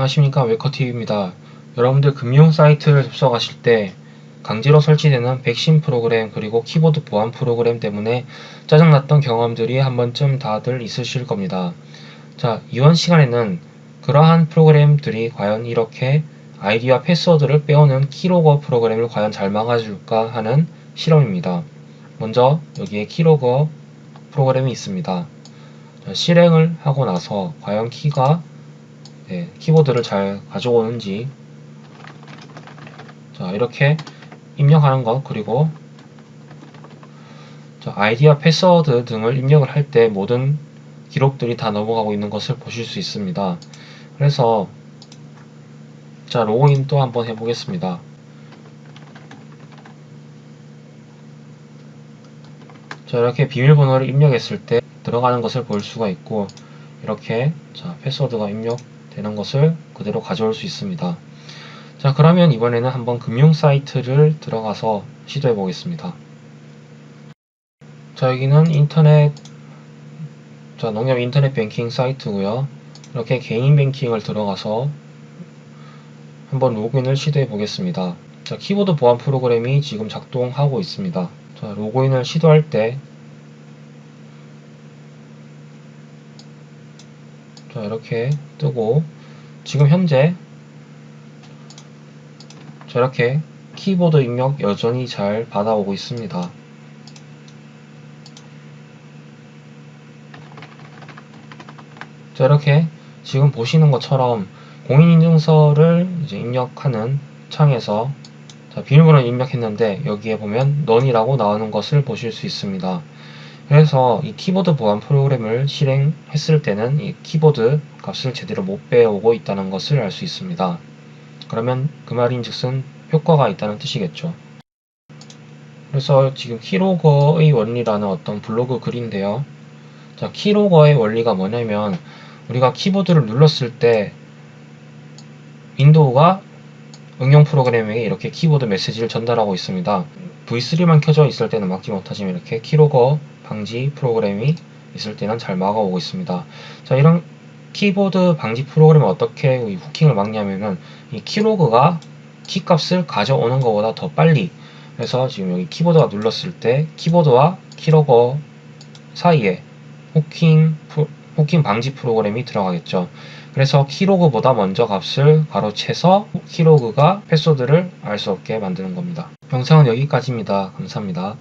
안녕하십니까 웨커TV입니다. 여러분들 금융 사이트를 접속하실 때 강제로 설치되는 백신 프로그램 그리고 키보드 보안 프로그램 때문에 짜증났던 경험들이 한 번쯤 다들 있으실 겁니다. 자, 이번 시간에는 그러한 프로그램들이 과연 이렇게 아이디와 패스워드를 빼오는 키로거 프로그램을 과연 잘 막아줄까 하는 실험입니다. 먼저 여기에 키로거 프로그램이 있습니다. 자, 실행을 하고 나서 과연 키가 네, 키보드를 잘 가져오는지 자 이렇게 입력하는 것 그리고 자, 아이디와 패스워드 등을 입력을 할 때 모든 기록들이 다 넘어가고 있는 것을 보실 수 있습니다. 그래서 자 로그인 또 한번 해보겠습니다. 자 이렇게 비밀번호를 입력했을 때 들어가는 것을 볼 수가 있고 이렇게 자 패스워드가 입력 되는 것을 그대로 가져올 수 있습니다. 자 그러면 이번에는 한번 금융 사이트를 들어가서 시도해 보겠습니다. 자 여기는 인터넷 자 농협 인터넷 뱅킹 사이트고요. 이렇게 개인 뱅킹을 들어가서 한번 로그인을 시도해 보겠습니다. 자 키보드 보안 프로그램이 지금 작동하고 있습니다. 자 로그인을 시도할 때 자 이렇게 뜨고 지금 현재 자 이렇게 키보드 입력 여전히 잘 받아오고 있습니다. 자 이렇게 지금 보시는 것처럼 공인인증서를 이제 입력하는 창에서 자, 비밀번호 입력했는데 여기에 보면 넌이라고 나오는 것을 보실 수 있습니다. 그래서 이 키보드 보안 프로그램을 실행했을 때는 이 키보드 값을 제대로 못 빼오고 있다는 것을 알 수 있습니다. 그러면 그 말인즉슨 효과가 있다는 뜻이겠죠. 그래서 지금 키로거의 원리라는 어떤 블로그 글인데요. 자, 키로거의 원리가 뭐냐면 우리가 키보드를 눌렀을 때 윈도우가 응용 프로그램에게 이렇게 키보드 메시지를 전달하고 있습니다. V3만 켜져 있을 때는 막지 못하지만 이렇게 키로거 방지 프로그램이 있을 때는 잘 막아오고 있습니다. 자, 이런 키보드 방지 프로그램을 어떻게 이 후킹을 막냐면은 이 키로그가 키값을 가져오는 것보다 더 빨리 그래서 지금 여기 키보드가 눌렀을 때 키보드와 키로거 사이에 후킹, 후킹 방지 프로그램이 들어가겠죠. 그래서 키로그보다 먼저 값을 가로채서 키로그가 패스워드를 알 수 없게 만드는 겁니다. 영상은 여기까지입니다. 감사합니다.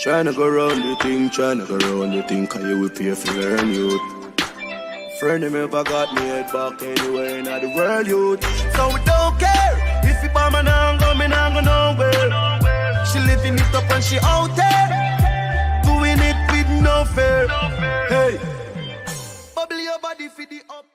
Tryna go round the thing, tryna go round the thing, cause you will pay for learn youth. Friend of me ever got me head back anywhere in the world youth. So we don't care if you bomb and I'm going, I'm go nowhere. She living it up and she out there, doing it with no fear. Hey, the up.